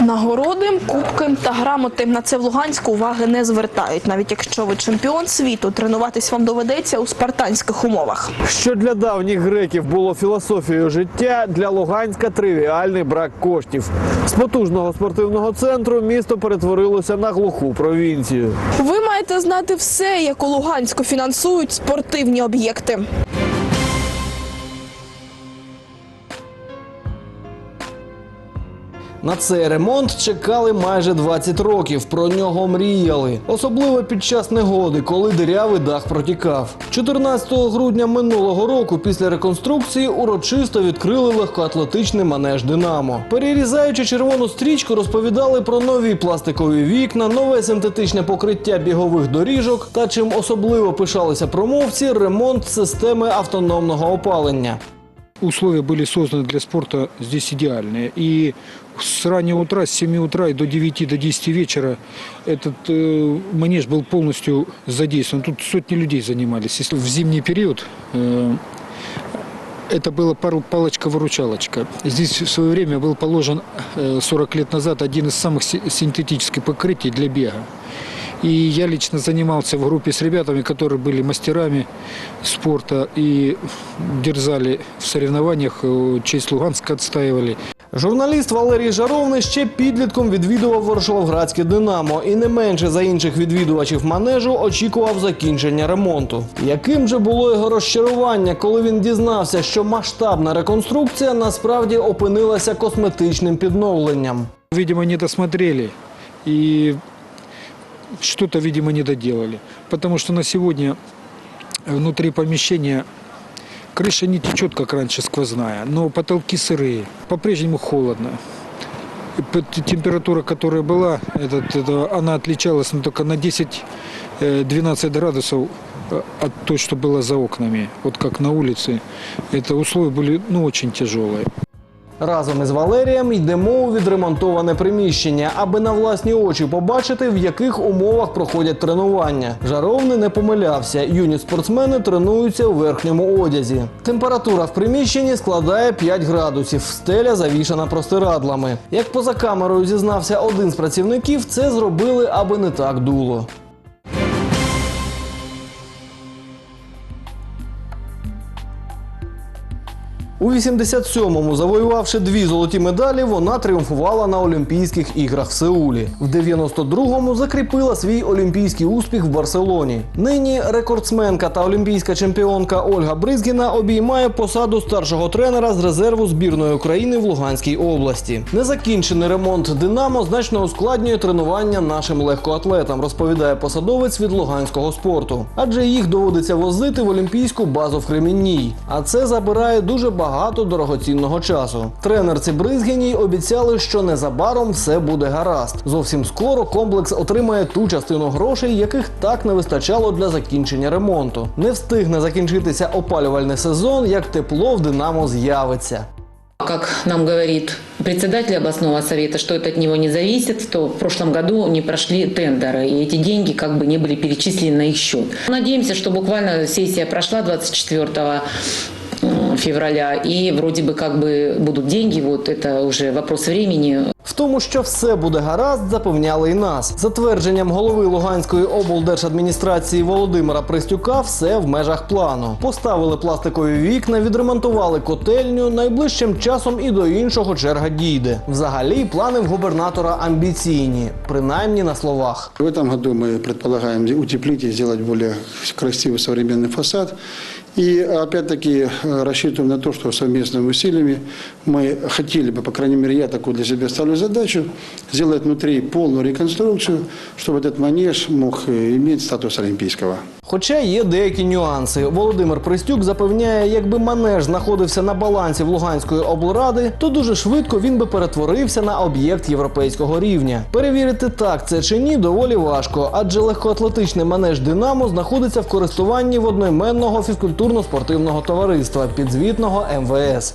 Нагороди, кубки та грамоти на це в Луганську уваги не звертають. Навіть якщо ви чемпіон світу, тренуватись вам доведеться у спартанських умовах. Що для давніх греків було філософією життя, для Луганська тривіальний брак коштів. З потужного спортивного центру місто перетворилося на глуху провінцію. Ви маєте знати все, як у Луганську фінансують спортивні об'єкти. На цей ремонт чекали майже 20 років. Про нього мріяли. Особливо під час негоди, коли дирявий дах протікав. 14 грудня минулого року після реконструкції урочисто відкрили легкоатлетичний манеж Динамо. Перерізаючи червону стрічку, розповідали про нові пластикові вікна, нове синтетичне покриття бігових доріжок та чим особливо пишалися промовці ремонт системи автономного опалення. Условия были созданы для спорта здесь идеальные. И с раннего утра, с 7 утра и до 9, до 10 вечера этот э, манеж был полностью задействован. Тут сотни людей занимались. Если в зимний период э, это была палочка-выручалочка. Здесь в свое время был положен э, 40 лет назад один из самых си- синтетических покрытий для бега. И я лично занимался в группе с ребятами, которые были мастерами спорта и дерзали в соревнованиях, э, честь Луганска отстаивали. Журналіст Валерій Жаровний ще підлітком відвідував Ворошиловградське Динамо і не менше за інших відвідувачів манежу очікував закінчення ремонту. Яким же було його розчарування, коли він дізнався, що масштабна реконструкція насправді опинилася косметичним підновленням. Видимо, не досмотрели и что-то, видимо, не доделали. Потому что на сегодня внутри помещения крыша не течет, как раньше, сквозная, но потолки сырые. По-прежнему холодно. И п- т- Температура, которая была, этот, это, она отличалась ну, только на 10-12 градусов э, от той, что было за окнами. Вот как на улице. Это условия были ну, очень тяжелые. Разом із Валерієм йдемо у відремонтоване приміщення, аби на власні очі побачити, в яких умовах проходять тренування. Жаровний не помилявся. Юні спортсмени тренуються у верхньому одязі. Температура в приміщенні складає 5 градусів. Стеля завішана простирадлами. Як поза камерою зізнався один з працівників, це зробили, аби не так дуло. У 87-му, завоювавши дві золоті медалі, вона тріумфувала на Олімпійських іграх в Сеулі. В 92-му закріпила свій олімпійський успіх в Барселоні. Нині рекордсменка та олімпійська чемпіонка Ольга Бризгіна обіймає посаду старшого тренера з резерву збірної України в Луганській області. Незакінчений ремонт Динамо значно ускладнює тренування нашим легкоатлетам, розповідає посадовець від луганського спорту. Адже їх доводиться возити в олімпійську базу в Кремінній. А це забирає дуже багато дорогоцінного часу. Тренерці Бризгіній обіцяли, що незабаром все буде гаразд. Зовсім скоро комплекс отримає ту частину грошей, яких так не вистачало для закінчення ремонту. Не встигне закінчитися опалювальний сезон, як тепло в Динамо з'явиться. Как нам говорит председатель областного совета, что это от него не зависит, то в прошлом году не прошли тендеры, и эти деньги как бы не были перечислены на их счет. Надеемся, что буквально сессия прошла 24 м, февраля, и вроде бы как бы будут деньги, вот это уже вопрос времени. В тому, що все буде гаразд, запевняли й нас. За твердженням голови Луганської облдержадміністрації Володимира Пристюка, все в межах плану. Поставили пластикові вікна, відремонтували котельню. Найближчим часом і до іншого черга дійде. Взагалі, плани в губернатора амбіційні, принаймні на словах. В этом году мы предполагаем утеплить и сделать более красивый современный фасад. И опять-таки э, рассчитываем на то, что совместными усилиями мы хотели бы, по крайней мере, я такую для себя ставлю задачу, сделать внутри полную реконструкцию, чтобы этот манеж мог э, иметь статус олимпийского. Хоча є деякі нюанси. Володимир Пристюк запевняє, якби манеж знаходився на балансі в Луганської облради, то дуже швидко він би перетворився на об'єкт європейського рівня. Перевірити так це чи ні доволі важко, адже легкоатлетичний манеж Динамо знаходиться в користуванні в одноіменного фізкультурно-спортивного товариства підзвітного МВС.